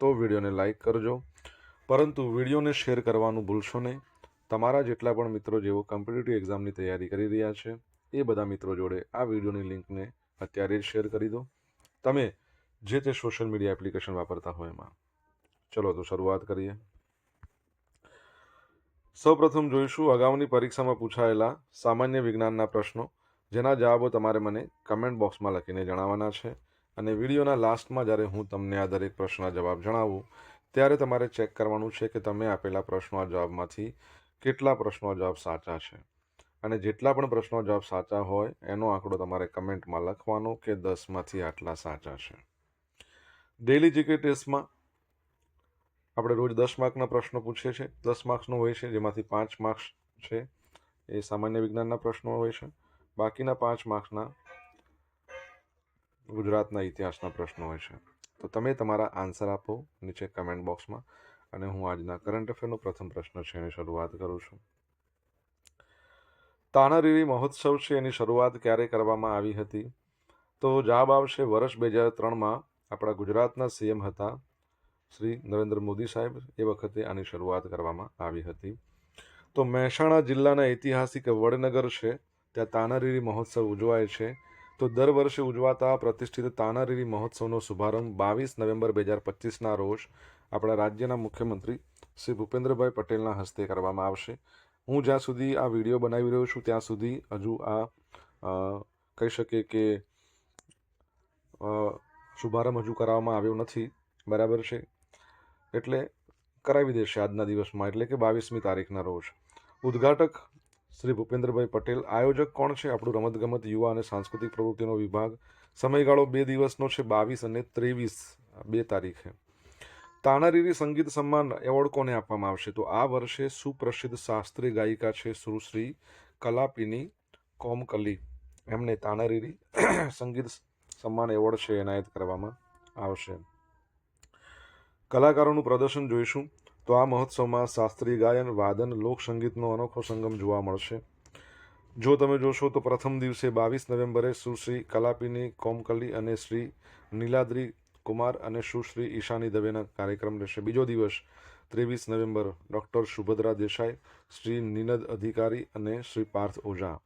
તો વિડીયોને લાઈક કરજો. પરંતુ વિડીયોને શેર કરવાનું ભૂલશો નહીં. તમારા જેટલા પણ મિત્રો જેઓ કોમ્પિટિટિવ એક્ઝામની તૈયારી કરી રહ્યા છે, એ બધા મિત્રો જોડે આ વિડીયોની લિંકને અત્યારે જ શેર કરી દો. તમે જે તે સોશિયલ મીડિયા એપ્લિકેશન વાપરતા હોય એમાં. ચલો તો શરૂઆત કરીએ. સૌપ્રથમ જોઈશું અગાઉની પરીક્ષામાં પૂછાયેલા સામાન્ય વિજ્ઞાનના પ્રશ્નો, જેના જવાબો તમારે મને કમેન્ટ બોક્સમાં લખીને જણાવવાના છે. અને વિડીયોના લાસ્ટમાં જ્યારે હું તમને આ દરેક પ્રશ્નના જવાબ જણાવું, ત્યારે તમારે ચેક કરવાનું છે કે તમે આપેલા પ્રશ્નોના જવાબમાંથી કેટલા પ્રશ્નો જવાબ સાચા છે. અને જેટલા પણ પ્રશ્નો જવાબ સાચા હોય, એનો આંકડો તમારે કમેન્ટમાં લખવાનો કે દસમાંથી આટલા સાચા છે. ડેલી જીકે ટેસ્ટમાં આપણે રોજ દસ માર્કના પ્રશ્નો પૂછીએ છીએ. દસ માર્ક્સનો હોય છે, જેમાંથી પાંચ માર્ક્સ છે. એ સામાન્ય વિજ્ઞાનના પ્રશ્નો હોય છે. બાકીના પાંચ માર્ક્સના ગુજરાતના ઇતિહાસના પ્રશ્નો હોય છે. તો તમે તમારા આન્સર આપો નીચે કમેન્ટ બોક્સમાં અને હું આજના કરંટ અફેરનો પ્રથમ પ્રશ્ન છે એની શરૂઆત કરું છું. તાનારીરી મહોત્સવ છે એની શરૂઆત ક્યારે કરવામાં આવી હતી? તો જવાબ આવશે વર્ષ બે હજાર ત્રણમાં આપણા ગુજરાતના સીએમ હતા શ્રી નરેન્દ્ર મોદી સાહેબ. એ વખતે આની શરૂઆત કરવામાં આવી હતી. તો મહેસાણા જિલ્લાના ઐતિહાસિક વડનગર છે. ત્યાં તાનારીરી મહોત્સવ ઉજવાય છે. તો દર વર્ષે ઉજવાતા પ્રતિષ્ઠિત તાનારીરી મહોત્સવનો શુભારંભ બાવીસ નવેમ્બર બે હજાર પચીસના રોજ આપણા રાજ્યના મુખ્યમંત્રી શ્રી ભૂપેન્દ્રભાઈ પટેલના હસ્તે કરવામાં આવશે. હું જ્યાં સુધી આ વીડિયો બનાવી રહ્યો છું, ત્યાં સુધી હજુ આ કહી શકીએ કે શુભારંભ હજુ કરાવવામાં આવ્યો નથી. બરાબર છે? એટલે કરાવી દેશે આજના દિવસમાં, એટલે કે બાવીસમી તારીખના રોજ. ઉદ્ઘાટક શ્રી ભૂપેન્દ્રભાઈ પટેલ, આયોજક કોણ છે? આપણું રમતગમત, યુવા અને સાંસ્કૃતિક પ્રવૃત્તિનો વિભાગ. સમયગાળો બે દિવસનો છે, બાવીસ અને ત્રેવીસ બે તારીખે. તાનારીરી સંગીત સન્માન એવોર્ડ કોને આપવામાં આવશે? તો આ વર્ષે સુપ્રસિદ્ધ શાસ્ત્રીય ગાયિકા છે, સુશ્રી કલાપીની કોમકલી. એમને તાનારીરી સંગીત સન્માન એવોર્ડ છે, એનાયત કરવામાં આવશે. કલાકારોનું પ્રદર્શન જોઈશું. તો આ મહોત્સવમાં શાસ્ત્રીય ગાયન, વાદન, લોકસંગીતનો અનોખો સંગમ જોવા મળશે. જો તમે જોશો તો પ્રથમ દિવસે બાવીસ નવેમ્બરે સુશ્રી કલાપીની, કોમકલી અને શ્રી નીલાદ્રી કુમાર અને સુશ્રી ઈશાની દવેના કાર્યક્રમ રહેશે. બીજો દિવસ ત્રેવીસ નવેમ્બર ડૉક્ટર સુભદ્રા દેસાઈ, શ્રી નિનદ અધિકારી અને શ્રી પાર્થ ઓઝા.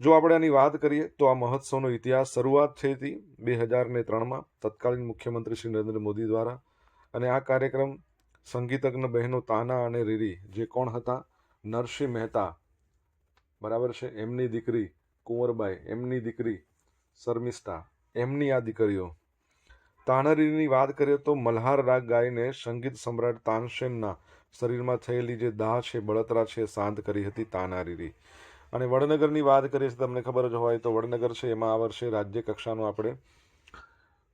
જો આપણે આની વાત કરીએ તો આ મહોત્સવનો ઇતિહાસ શરૂઆત થઈ હતી બે હજાર ને ત્રણમાં. તત્કાલીન મુખ્યમંત્રી શ્રી નરેન્દ્ર મોદી દ્વારા અને આ કાર્યક્રમ સંગીતજ્ઞ બહેનો તાના અને રીરી, જે કોણ હતા? નરસિંહ મહેતા. બરાબર છે? એમની દીકરી કુંવરબાઈ, એમની દીકરી શર્મિષ્ઠા, એમની આ દીકરીઓ. તાનારીની વાત કરીએ તો મલ્હાર રાગ ગાઈને સંગીત સમ્રાટ તાનસેનના શરીરમાં થયેલી જે દાહ છે, બળતરા છે શાંત કરી હતી તાનારીરી અને વડનગરની વાત કરીએ તો તમને ખબર જ હોય તો વડનગર છે, એમાં આ વર્ષે રાજ્ય કક્ષાનું આપણે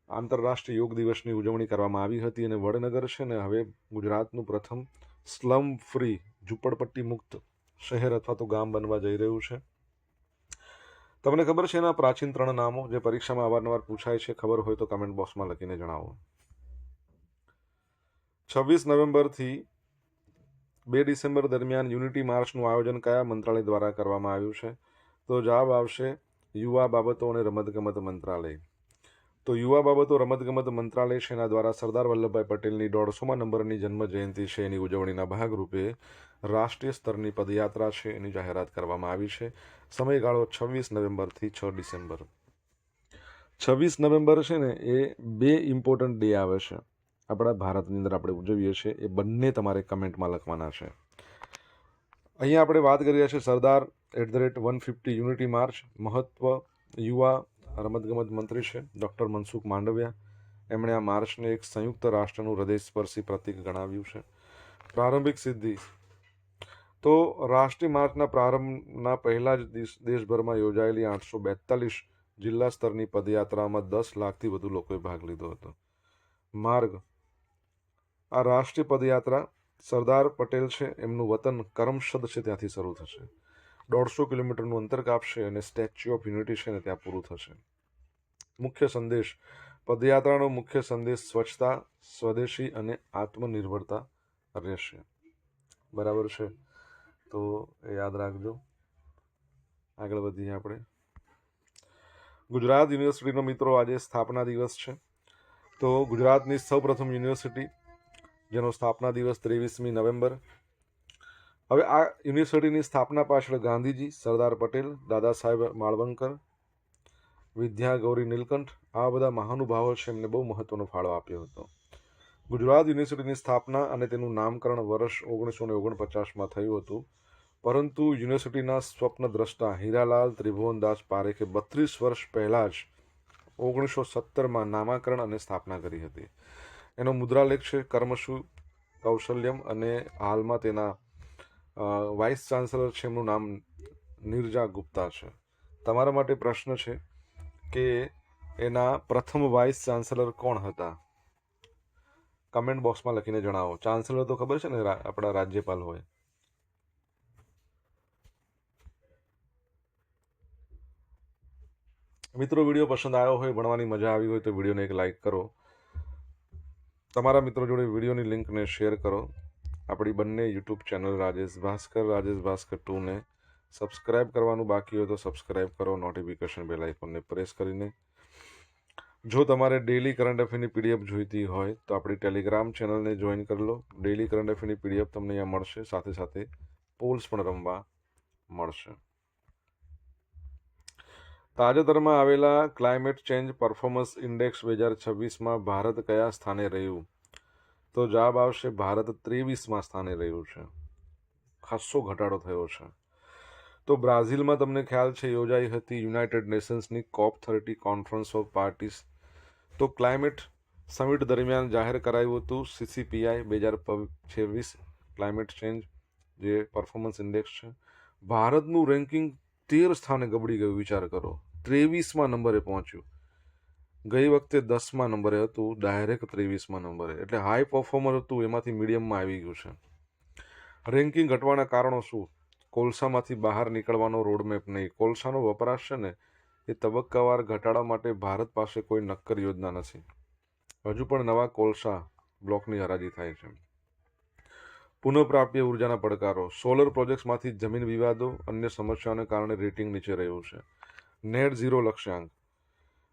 આંતરરાષ્ટ્રીય યોગ દિવસની ઉજવણી કરવામાં આવી હતી અને વડનગર છે ને હવે ગુજરાતનું પ્રથમ સ્લમ ફ્રી ઝૂંપડપટ્ટી મુક્ત શહેર અથવા તો ગામ બનવા જઈ રહ્યું છે. તમને ખબર છે એના પ્રાચીન ત્રણ નામો? જે પરીક્ષામાં અવારનવાર પૂછાય છે. ખબર હોય તો કમેન્ટ બોક્સમાં લખીને જણાવો. છવ્વીસ નવેમ્બરથી બે ડિસેમ્બર દરમિયાન યુનિટી માર્ચનું આયોજન કયા મંત્રાલય દ્વારા કરવામાં આવ્યું છે? તો જવાબ આવશે યુવા બાબતો અને રમતગમત મંત્રાલય. તો યુવા બાબતો રમતગમત મંત્રાલય છે દ્વારા સરદાર વલ્લભભાઈ પટેલની દોઢસોમાં નંબરની જન્મ જયંતિ છે. એની ઉજવણીના ભાગરૂપે રાષ્ટ્રીય સ્તરની પદયાત્રા છે. એની જાહેરાત કરવામાં આવી છે. સમયગાળો છવ્વીસ નવેમ્બરથી છ ડિસેમ્બર. છવ્વીસ નવેમ્બર છે ને, એ બે ઇમ્પોર્ટન્ટ ડે આવે છે. આપણા ભારતની અંદર આપણે ઉજવીએ છીએ. એ બંને તમારે કમેન્ટમાં લખવાના છે. અહીંયા આપણે વાત કરી રહ્યા છીએ Sardar at the rate one fifty unity march મહત્વ યુવા રમતગમત મંત્રી છે, ડૉક્ટર મનસુખ માંડવિયા. એમણે આ માર્ચને એક સંયુક્ત રાષ્ટ્રનું હૃદયસ્પર્શી પ્રતીક ગણાવ્યું છે. પ્રારંભિક સિદ્ધિ. તો રાષ્ટ્રીય માર્ચના પ્રારંભના પહેલા જ દેશભરમાં યોજાયેલી આઠસો બેતાલીસ જિલ્લા સ્તરની પદયાત્રામાં દસ લાખથી વધુ લોકોએ ભાગ લીધો હતો. માર્ગ. આ રાષ્ટ્રીય પદયાત્રા સરદાર પટેલ છે, એમનું વતન કરમશદ છે, ત્યાંથી શરૂ થશે. દોઢસો કિલોમીટરનું અંતર કાપશે અને સ્ટેચ્યુ ઓફ યુનિટી છે ને ત્યાં પૂરું થશે. મુખ્ય સંદેશ, પદયાત્રાનો મુખ્ય સંદેશ સ્વચ્છતા, સ્વદેશી અને આત્મનિર્ભરતા રહેશે. બરાબર છે? તો એ યાદ રાખજો. આગળ વધીએ આપણે. ગુજરાત યુનિવર્સિટીનો મિત્રો આજે સ્થાપના દિવસ છે. તો ગુજરાતની સૌપ્રથમ યુનિવર્સિટી, જેનો સ્થાપના દિવસ ત્રેવીસમી નવેમ્બર હવે આ યુનિવર્સિટીની સ્થાપના પાછળ ગાંધીજી, સરદાર પટેલ, દાદા સાહેબ માળવંકર, વિદ્યા ગૌરી નીલકંઠ, આ બધા મહાનુભાવો છે એમને બહુ મહત્વનો ફાળો આપ્યો હતો. ગુજરાત યુનિવર્સિટીની સ્થાપના અને તેનું નામકરણ વર્ષ ઓગણીસો ને ઓગણપચાસમાં થયું હતું. પરંતુ યુનિવર્સિટીના સ્વપ્ન દ્રષ્ટા હીરાલાલ ત્રિભુવનદાસ પારેખે બત્રીસ વર્ષ પહેલાં જ ઓગણીસો સત્તરમાં નામાકરણ અને સ્થાપના કરી હતી. એનો મુદ્રાલેખ છે કર્મશુ કૌશલ્યમ અને હાલમાં તેના વાઇસ ચાન્સલર છે, એમનું નામ નિર્જા ગુપ્તા છે. તમારા માટે પ્રશ્ન છે કે એના પ્રથમ વાઇસ ચાન્સલર કોણ હતા? કમેન્ટ બોક્સમાં લખીને જણાવો. ચાન્સલર તો ખબર છે ને આપણા રાજ્યપાલ હોય. મિત્રો, વીડિયો પસંદ આવ્યો હોય, ભણવાની મજા આવી હોય તો વિડીયોને એક લાઈક કરો. તમારા મિત્રો જોડે વિડીયોની લિંકને શેર કરો. આપણી બંને યુટ્યુબ ચેનલ રાજેશ ભાસ્કર રાજેશ ભાસ્કર ટુને સબસ્ક્રાઇબ કરવાનું બાકી હોય તો સબસ્ક્રાઇબ કરો નોટિફિકેશન બેલ આઇકોનને પ્રેસ કરીને. જો તમારે ડેલી કરંટ અફેરની પીડીએફ જોઈતી હોય તો આપણી ટેલિગ્રામ ચેનલને જોઈન કરી લો. ડેલી કરંટ અફેરની પીડીએફ તમને અહીંયા મળશે. સાથે સાથે પોલ્સ પણ રમવા મળશે. તાજેતરમાં આવેલા ક્લાઇમેટ ચેન્જ પરફોર્મન્સ ઇન્ડેક્સ બે હજાર છવ્વીસમાં ભારત કયા સ્થાને રહ્યું? તો જવાબ આવશે, ભારત ત્રેવીસમાં સ્થાને રહ્યું છે. ખાસ્સો ઘટાડો થયો છે. તો બ્રાઝિલમાં તમને ખ્યાલ છે, યોજાઈ હતી United નેશન્સની COP thirty conference of parties. તો ક્લાઇમેટ સમિટ દરમિયાન જાહેર કરાયું હતું સીસીપીઆઈ બે હજાર છવ્વીસ ક્લાઇમેટ ચેન્જ, જે પરફોર્મન્સ ઇન્ડેક્સ છે. ભારતનું રેન્કિંગ તેર સ્થાને ગબડી ગયું, વિચાર કરો. ત્રેવીસમાં નંબરે પહોંચ્યું. ગઈ વખતે દસમા નંબરે હતું ડાયરેક્ટ ત્રેવીસમાં નંબરે. એટલે હાઈ પરફોર્મર હતું, એમાંથી મીડિયમમાં આવી ગયું છે. રેન્કિંગ ઘટવાના કારણો શું? કોલસામાંથી બહાર નીકળવાનો રોડમેપ નહીં. કોલસાનો વપરાશ છે ને, એ તબક્કાવાર ઘટાડવા માટે ભારત પાસે કોઈ નક્કર યોજના નથી. હજુ પણ નવા કોલસા બ્લોકની હરાજી થાય છે. પુનઃપ્રાપ્ય ઉર્જાના પડકારો. સોલર પ્રોજેક્ટ્સમાંથી જમીન વિવાદો, અન્ય સમસ્યાઓને કારણે રેટિંગ નીચે રહ્યું છે. નેટ ઝીરો લક્ષ્યાંક.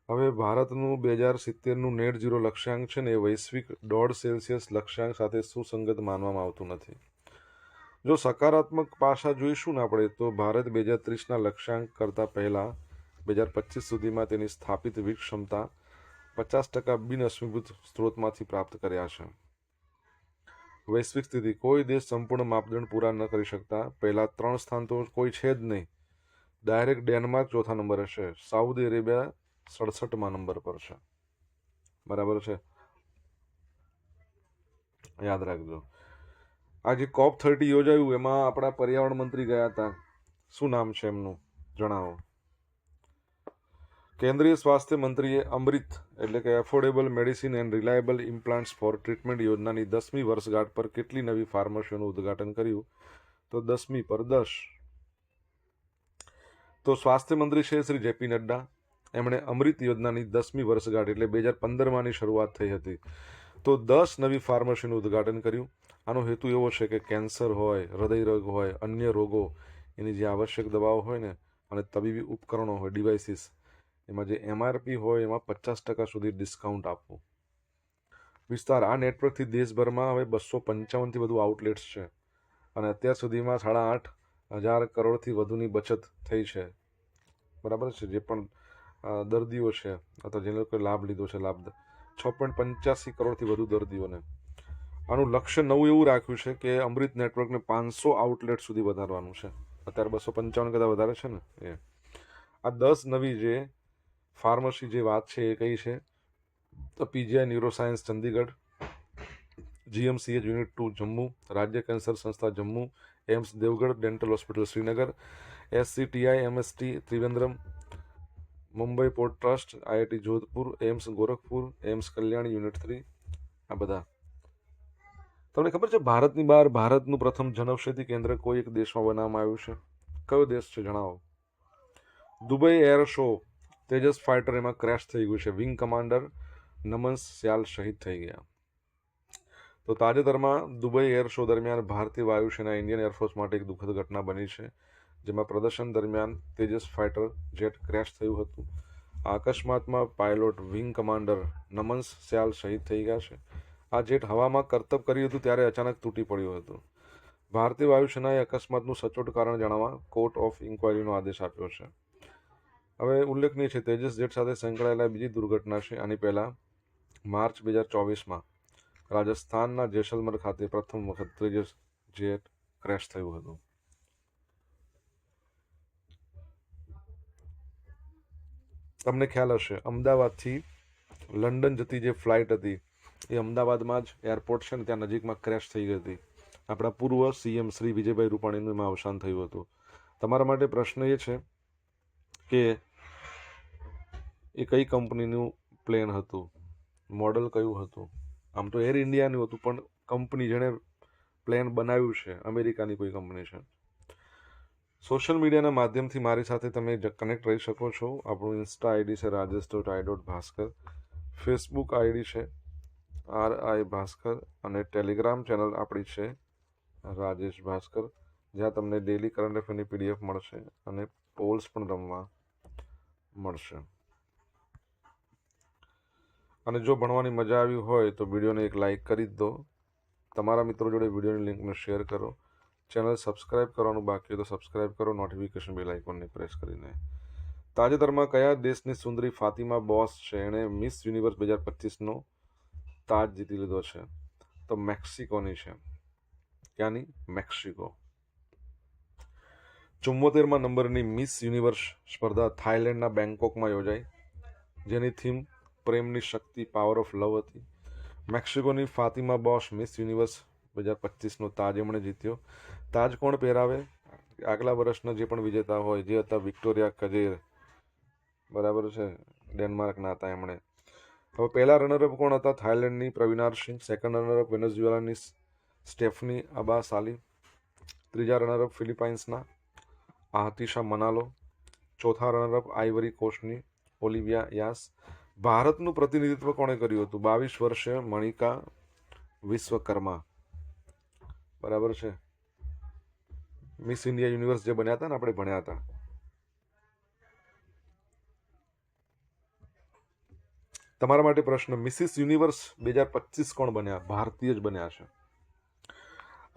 હવે ભારતનું બે હજાર સિત્તેરનું નેટ ઝીરો લક્ષ્યાંક છે ને એ વૈશ્વિક દોઢ સેલ્સિયસ લક્ષ્યાંક સાથે સુસંગત માનવામાં આવતું નથી. જો સકારાત્મક પાસા જોઈશું ને આપણે, તો ભારત બે હજાર ત્રીસના લક્ષ્યાંક કરતાં પહેલાં બે હજાર પચીસ સુધીમાં તેની સ્થાપિત વીજ ક્ષમતા પચાસ ટકા બિન અશ્મિભૂત સ્ત્રોતમાંથી પ્રાપ્ત કર્યા છે. વૈશ્વિક સ્થિતિ, કોઈ દેશ સંપૂર્ણ માપદંડ પૂરા ન કરી શકતા. પહેલાં ત્રણ સ્થાન તો કોઈ છે જ નહીં. ડાયરેક્ટ ડેનમાર્ક ચોથા નંબરે છે. સાઉદી અરેબિયા સડસઠમાં નંબર પર છે. બરાબર છે? યાદ રાખજો. આજે કોપ થર્ટી યોજાયું, એમાં આપણા પર્યાવરણ મંત્રી ગયા હતા. શું નામ છે એમનું? જણાવો. કેન્દ્રીય સ્વાસ્થ્ય મંત્રીએ અમૃત, એટલે કે affordable medicine and reliable implants for treatment યોજનાની દસમી વર્ષગાંઠ પર કેટલી નવી ફાર્મસીઓનું ઉદ્ઘાટન કર્યું? તો દસમી પર દસ. તો સ્વાસ્થ્ય મંત્રી છે શ્રી જેપી નડ્ડા એમણે અમૃત યોજનાની દસમી વર્ષગાંઠ એટલે બે હજાર પંદરમાંની શરૂઆત થઈ હતી. તો દસ નવી ફાર્મસીનું ઉદ્ઘાટન કર્યું. આનો હેતુ એવો છે કે કેન્સર હોય, હૃદય રોગ હોય, અન્ય રોગો, એની જે આવશ્યક દવાઓ હોય ને, અને તબીબી ઉપકરણો હોય, ડિવાઇસીસ, એમાં જે એમઆરપી હોય, એમાં પચાસ ટકા સુધી ડિસ્કાઉન્ટ આપવું. વિસ્તાર, આ નેટવર્કથી દેશભરમાં હવે બસો પંચાવનથી વધુ આઉટલેટ્સ છે. અને અત્યાર સુધીમાં સાડા આઠ હજાર કરોડથી વધુની બચત થઈ છે. બરાબર છે? જે પણ દર્દીઓ છે, અથવા જેને લોકોએ લાભ લીધો છે, લાભ છ પોઈન્ટ પંચ્યાસી કરોડથી વધુ દર્દીઓને. આનું લક્ષ્ય નવું એવું રાખ્યું છે કે અમૃત નેટવર્કને પાંચસો આઉટલેટ સુધી વધારવાનું છે. અત્યારે બસો પંચાવન કરતાં વધારે છે ને? એ. આ દસ નવી જે ફાર્મસી જે વાત છે એ કઈ છે? તો PGI neuroscience Chandigarh, GMCH unit two Jammu, રાજ્ય કેન્સર સંસ્થા Jammu AIIMS Devgadh dental hospital Srinagar, SCTI, MST, Trivandrum Mumbai port trust IIT Jodhpur, AIIMS Gorakhpur, AIIMS Kalyan unit three, આ બધા. તમને ખબર છે ભારતની બહાર ભારતનું પ્રથમ જનૌષધિ કેન્દ્ર કોઈ એક દેશમાં બનાવવામાં આવ્યું છે? કયો દેશ છે જણાવો? Dubai air show, Tejas fighter એમાં ક્રેશ થઈ ગયું છે. વિંગ કમાન્ડર નમન સ્યાલ શહીદ થઈ ગયા. તો તાજેતરમાં દુબઈ એર શો દરમિયાન ભારતીય વાયુસેના ઇન્ડિયન એરફોર્સ માટે એક દુઃખદ ઘટના બની છે. જેમાં પ્રદર્શન દરમિયાન તેજસ ફાઇટર જેટ ક્રેશ થયું હતું. આ અકસ્માતમાં pilot wing commander Namansh Syal શહીદ થઈ ગયા છે. આ જેટ હવામાં કરતબ કર્યું હતું ત્યારે અચાનક તૂટી પડ્યું હતું. ભારતીય વાયુસેનાએ અકસ્માતનું સચોટ કારણ જાણવા કોર્ટ ઓફ ઇન્ક્વાયરીનો આદેશ આપ્યો છે. હવે ઉલ્લેખનીય છે, તેજસ જેટ સાથે સંકળાયેલા બીજી દુર્ઘટના છે. આની પહેલાં માર્ચ બે હજાર ચોવીસમાં રાજસ્થાનના જેસલમર ખાતે પ્રથમ વખત તેજસ જેટ ક્રેશ થયું હતું. તમને ખ્યાલ હશે, અમદાવાદથી લંડન જતી જે ફ્લાઇટ હતી, એ અમદાવાદમાં જ એરપોર્ટ છે ને ત્યાં નજીકમાં ક્રેશ થઈ ગઈ હતી. આપણા પૂર્વ સીએમ શ્રી વિજયભાઈ રૂપાણીનું એમાં અવસાન થયું હતું. તમારા માટે પ્રશ્ન એ છે કે એ કઈ કંપનીનું પ્લેન હતું? મોડલ કયું હતું? આમ તો એર ઇન્ડિયાનું હતું, પણ કંપની જેણે પ્લેન બનાવ્યું છે, અમેરિકાની કોઈ કંપની છે. સોશિયલ મીડિયાના માધ્યમથી મારી સાથે તમે કનેક્ટ રહી શકો છો. આપણું ઇન્સ્ટા આઈડી છે Rajesh dot I dot Bhaskar Facebook ID છે આર આઈ ભાસ્કર. અને ટેલિગ્રામ ચેનલ આપણી છે રાજેશ ભાસ્કર. જ્યાં તમને ડેલી કરંટ અફેરની પીડીએફ મળશે અને પોલ્સ પણ રમવા મળશે. અને જો ભણવાની મજા આવી હોય તો વિડીયોને એક લાઈક કરી દો. તમારા મિત્રો જોડે વિડીયોની લિંકને શેર કરો. ચેનલ સબસ્ક્રાઇબ કરવાનું બાકી હોય તો સબસ્ક્રાઇબ કરો નોટિફિકેશન બેલ આઇકોનને પ્રેસ કરીને. તાજેતરમાં કયા દેશની સુંદરી ફાતિમા બોસ છે? એણે મિસ યુનિવર્સ બે હજાર પચીસનો તાજ જીતી લીધો છે. તો મેક્સિકોની છે. ક્યાંની? મેક્સિકો. ચુમ્મોતેરમાં નંબરની મિસ યુનિવર્સ સ્પર્ધા થાઇલેન્ડના બેંકોકમાં યોજાઈ. જેની થીમ પ્રેમની શક્તિ પાવર ઓફ લવ હતી. મેક્સિકોની ફાતિમા બોસ મિસ યુનિવર્સ બે હજાર પચીસનો તાજ એમણે જીત્યો. તાજ કોણ પહેરાવે? આગલા વર્ષના જે પણ વિજેતા હોય, જે હતા વિક્ટોરિયા કજેર બરાબર છે? ડેનમાર્કના હતા એમણે. હવે પહેલા રનરઅપ કોણ હતા? થાઇલેન્ડની Praveenar Singh second runner up વેનેઝુએલાની Stephanie Abasali ત્રીજા રનરઅપ ફિલિપાઇન્સના આહતિશા મનાલો. ચોથા રનરઅપ આઈવરી કોસ્ટની ઓલિવિયા યાસ. ભારતનું પ્રતિનિધિત્વ કોણે કર્યું હતું? બાવીસ વર્ષે મણિકા વિશ્વકર્મા. બરાબર છે. મિસ ઇન્ડિયા યુનિવર્સ જે બન્યા હતા ને, આપણે ભણ્યા હતા. તમારા માટે પ્રશ્ન મિસિસ યુનિવર્સ બે હજાર પચીસ કોણ બન્યા? ભારતીય જ બન્યા છે.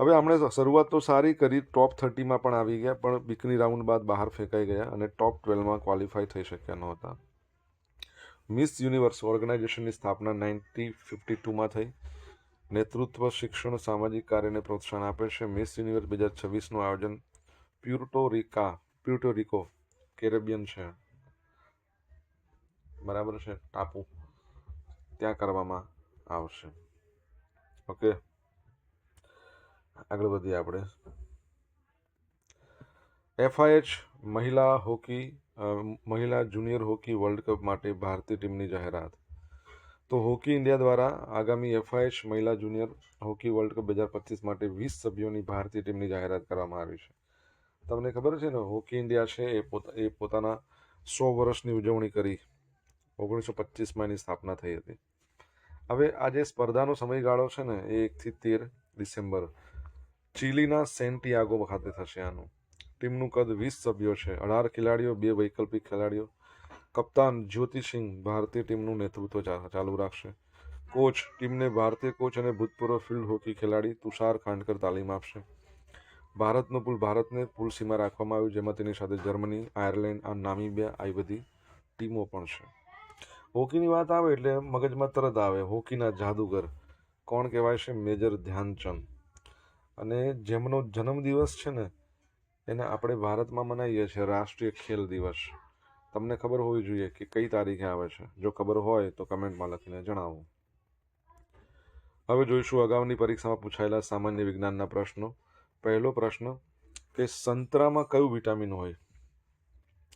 હવે આપણે શરૂઆત તો સારી કરી ટોપ થર્ટીમાં પણ આવી ગયા, પણ બીકની રાઉન્ડ બાદ બહાર ફેંકાઈ ગયા અને ટોપ ટ્વેલ્વમાં ક્વોલિફાય થઈ શક્યા નહોતા. મિસ યુનિવર્સ ઓર્ગેનાઇઝેશનની સ્થાપના નાઇન્ટી ફિફ્ટી ટુમાં થઈ. નેતૃત્વ શિક્ષણ સામાજિક કાર્યને પ્રોત્સાહન આપે છે. મિસ યુનિવર્સ બે હજાર છવ્વીસનું આયોજન Puerto Rica Puerto Rico Caribbean છે. બરાબર છે? ટાપુ ત્યાં કરવામાં આવશે. ઓકે આગળ વધીએ આપણે. એફઆઈએચ મહિલા હોકી મહિલા જુનિયર હોકી વર્લ્ડ કપ માટે ભારતીય ટીમની જાહેરાત. તો હોકી ઇન્ડિયા દ્વારા આગામી એફઆઈએચ મહિલા જુનિયર હોકી વર્લ્ડ કપ બે હજાર પચીસ માટે વીસ સભ્યોની ભારતીય ટીમની જાહેરાત કરવામાં આવી છે. તમને ખબર છે ને, હોકી ઇન્ડિયા છે એ પોતા, એ પોતાના સો વર્ષની ઉજવણી કરી. ઓગણીસો પચીસમાં એની સ્થાપના થઈ હતી. હવે આ જે સ્પર્ધાનો સમયગાળો છે ને, એ એકથી તેર ડિસેમ્બર. ચીલીના સેન્ટિયાગો ખાતે થશે આનું. ટીમનું કદ વીસ સભ્યો છે. અઢાર ખેલાડીઓ, બે વૈકલ્પિક ખેલાડીઓ કપ્તાન જ્યોતિસિંહ ભારતીય ટીમનું નેતૃત્વ ચાલુ રાખશે. કોચ, ટીમને ભારતીય કોચ અને ભૂતપૂર્વ ફિલ્ડ હોકી ખેલાડી તુષાર ખાંડકર તાલીમ આપશે. ભારતનો પુલ ભારતને પુલ સીમા રાખવામાં આવ્યું, જેમાં તેની સાથે જર્મની, આયર્લેન્ડ આ નામીબિયા આવી બધી ટીમો પણ છે. હોકીની વાત આવે એટલે મગજમાં તરત આવે, હોકીના જાદુગર. કોણ કહેવાય છે? મેજર ધ્યાનચંદ. અને જેમનો જન્મદિવસ છે ને, એને આપણે ભારતમાં મનાવીએ છીએ, રાષ્ટ્રીય ખેલ દિવસ. તમને ખબર હોવી જોઈએ કે કઈ તારીખે આવે છે. જો ખબર હોય તો કમેન્ટમાં લખીને જણાવો. હવે જોઈશું અગાઉની પરીક્ષામાં પૂછાયેલા સામાન્ય વિજ્ઞાનના પ્રશ્નો. પહેલો પ્રશ્ન, કે સંતરામાં કયું વિટામિન હોય?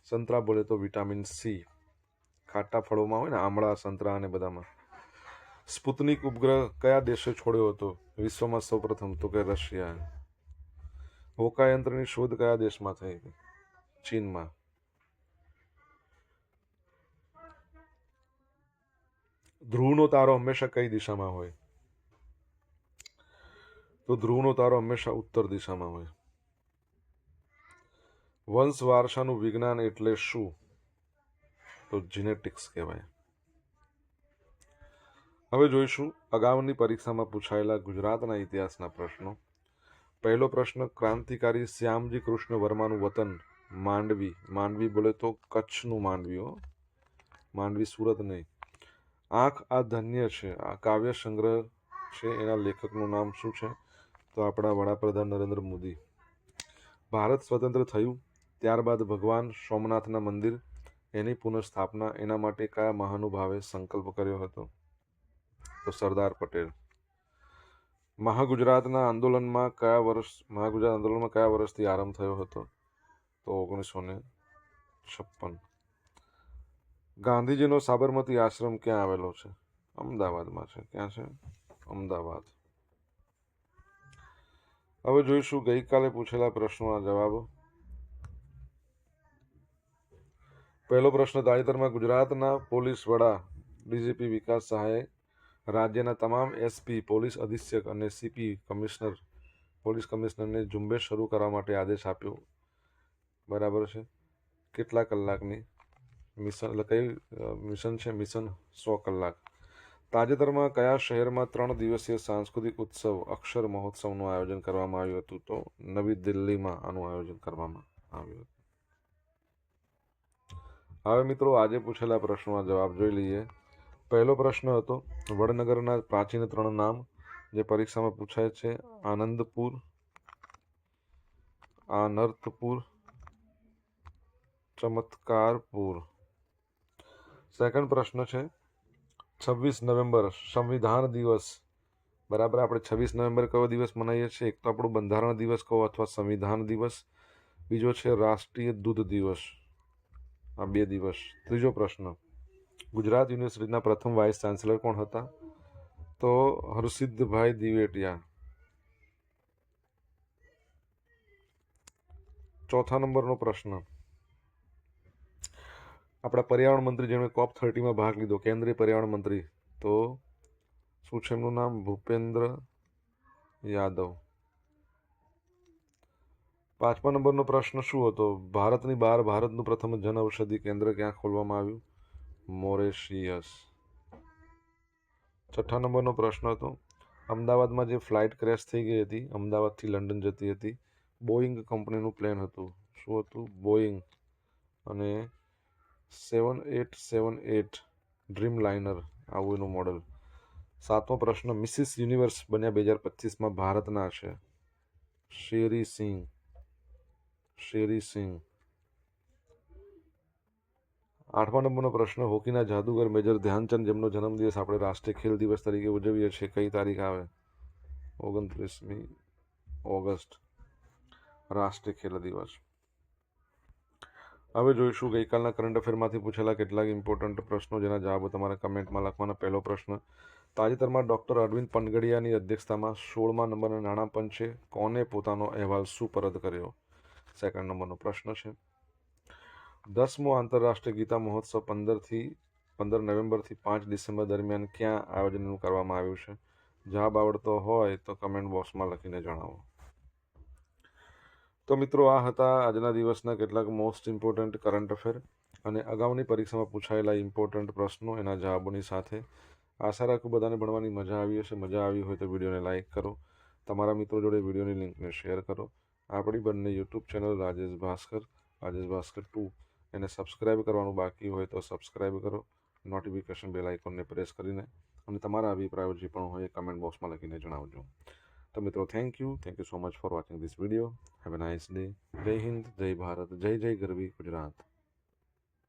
સંતરા બોલે તો વિટામિન સી. ખાટા ફળોમાં હોય ને, આમળા, સંતરા અને બધામાં. સ્પુતનિક ઉપગ્રહ કયા દેશે છોડ્યો હતો? વિશ્વમાં સૌપ્રથમ તો કે રશિયા હોકાયંત્રની શોધ કયા દેશમાં થઈ હતી? ચીનમાં. ધ્રુવનો તારો હંમેશા કઈ દિશામાં હોય? તો ધ્રુવનો તારો હંમેશા ઉત્તર દિશામાં હોય. વંશ વારસાનું વિજ્ઞાન એટલે શું? તો જીનેટિક્સ કહેવાય. હવે જોઈશું અગાઉની પરીક્ષામાં પૂછાયેલા ગુજરાતના ઇતિહાસના પ્રશ્નો. પહેલો પ્રશ્ન, ક્રાંતિકારી શ્યામજી કૃષ્ણ વર્માનું વતન માંડવી. માંડવી બોલે તો કચ્છનું માંડવી હો. માંડવી સુરત નહીં. આંખ આ ધન્ય છે. આ કાવ્ય સંગ્રહ છે. એના લેખકનું નામ શું છે? તો આપણા વડાપ્રધાન નરેન્દ્ર મોદી. ભારત સ્વતંત્ર થયું ત્યારબાદ ભગવાન સોમનાથના મંદિર, એની પુનઃસ્થાપના, એના માટે કયા મહાનુભાવે સંકલ્પ કર્યો હતો? તો સરદાર પટેલ. મહાગુજરાતના આંદોલનમાં કયા વર્ષ, મહાગુજરાત આંદોલનમાં કયા વર્ષથી આરંભ થયો હતો? તો ઓગણીસો ને છપ્પન. ગાંધીજીનો સાબરમતી આશ્રમ ક્યાં આવેલો છે? અમદાવાદમાં છે. ક્યાં છે? અમદાવાદ. હવે જોઈશું ગઈકાલે પૂછેલા પ્રશ્નોના જવાબો. પહેલો પ્રશ્ન, તાજેતરમાં ગુજરાતના પોલીસ વડા ડીજીપી વિકાસ સહાયે રાજ્યના તમામ એસપી, પોલીસ અધિક્ષક અને સીપી કમિશનર, પોલીસ કમિશનરને ઝુંબેશ શરૂ કરવા માટે આદેશ આપ્યો. બરાબર છે? કેટલા કલાકની? મિશન એટલે કઈ મિશન છે મિશન સો કલાક. તાજેતરમાં કયા શહેરમાં ત્રણ દિવસીય સાંસ્કૃતિક ઉત્સવ, અક્ષર મહોત્સવનું આયોજન કરવામાં આવ્યું હતું? તો નવી દિલ્હીમાં આનું આયોજન કરવામાં આવ્યું હતું. હવે મિત્રો આજે પૂછેલા પ્રશ્નોના જવાબ જોઈ લઈએ. પહેલો પ્રશ્ન હતો, વડનગરના પ્રાચીન ત્રણ નામ જે પરીક્ષામાં પૂછાય છે, આનંદપુર આનર્થપુર ચમત્કારપુર. સેકન્ડ પ્રશ્ન છે, છવ્વીસ નવેમ્બર, સંવિધાન દિવસ. બરાબર, આપણે છવ્વીસ નવેમ્બર કયો દિવસ મનાવીએ છીએ? એક તો આપણું બંધારણ દિવસ કહો અથવા સંવિધાન દિવસ. બીજો છે રાષ્ટ્રીય દૂધ દિવસ. આ બે દિવસ. ત્રીજો પ્રશ્ન, ગુજરાત યુનિવર્સિટીના પ્રથમ વાઇસ ચાન્સેલર કોણ હતા? તો હરસિદ્ધભાઈ દિવેટિયા. ચોથા નંબરનો પ્રશ્ન આપણા પર્યાવરણ મંત્રી જેમણે કોપ થર્ટીમાં ભાગ લીધો, કેન્દ્રીય પર્યાવરણ મંત્રી, તો શું છે એમનું નામ? ભૂપેન્દ્ર યાદવ. પાંચમા નંબરનો પ્રશ્ન શું હતો? ભારતની બહાર ભારતનું પ્રથમ જન ઔષધિ કેન્દ્ર ક્યાં ખોલવામાં આવ્યું? મોરેશિયસ. છઠ્ઠા નંબરનો પ્રશ્ન હતો, અમદાવાદમાં જે ફ્લાઇટ ક્રેશ થઈ ગઈ હતી, અમદાવાદથી લંડન જતી હતી બોઈંગ કંપનીનું પ્લેન હતું. શું હતું? બોઈંગ અને seven eight seven eight dreamliner આવું એનું મોડલ. સાતમો પ્રશ્ન, મિસિસ યુનિવર્સ બન્યા બે હજાર પચીસમાં ભારતના છે. શેરી સિંહ. શેરી સિંહ. આઠમા નંબરનો પ્રશ્ન, હોકીના જાદુગર મેજર ધ્યાનચંદ, જેમનો જન્મદિવસ આપણે રાષ્ટ્રીય ખેલ દિવસ તરીકે ઉજવીએ છીએ, કઈ તારીખ આવે? ઓગણત્રીસમી ઓગસ્ટ, રાષ્ટ્રીય ખેલ દિવસ. હવે જોઈશું, ગઈકાલના કરંટ અફેરમાંથી પૂછેલા કેટલાક ઇમ્પોર્ટન્ટ પ્રશ્નો, જેના જવાબો તમારે કમેન્ટમાં લખવાના પહેલો પ્રશ્ન, તાજેતરમાં ડૉક્ટર અરવિંદ પનગડિયાની અધ્યક્ષતામાં સોળમા નંબરના નાણાં પંચે કોને પોતાનો અહેવાલ સુપરત કર્યો? સેકન્ડ નંબરનો પ્રશ્ન છે, દસમો આંતરરાષ્ટ્રીય ગીતા મહોત્સવ પંદરથી, પંદર નવેમ્બરથી પાંચ ડિસેમ્બર દરમિયાન ક્યાં આયોજનનું કરવામાં આવ્યું છે? જવાબ આવડતો હોય તો કમેન્ટ બોક્સમાં લખીને જણાવો. તો મિત્રો આ હતા આજના દિવસના કેટલાક મોસ્ટ ઇમ્પોર્ટન્ટ કરંટ અફેર અને અગાઉની પરીક્ષામાં પૂછાયેલા ઇમ્પોર્ટન્ટ પ્રશ્નો એના જવાબોની સાથે. આશા રાખું બધાને ભણવાની મજા આવી હશે. મજા આવી હોય તો વિડીયોને લાઇક કરો. તમારા મિત્રો જોડે વિડીયોની લિંકને શેર કરો. આપણી બંને YouTube channel Rajesh Bhaskar Rajesh Bhaskar two. એને સબસ્ક્રાઇબ કરવાનું બાકી હોય તો સબસ્ક્રાઇબ કરો. નોટિફિકેશન બેલ આઇકોનને પ્રેસ કરીને અને તમારા અભિપ્રાયો જે પણ હોય કમેન્ટ બોક્સમાં લખીને જણાવજો. તો મિત્રો thank you thank you so much for watching this video have a nice day જય હિન્દ જય ભારત જય જય ગરવી ગુજરાત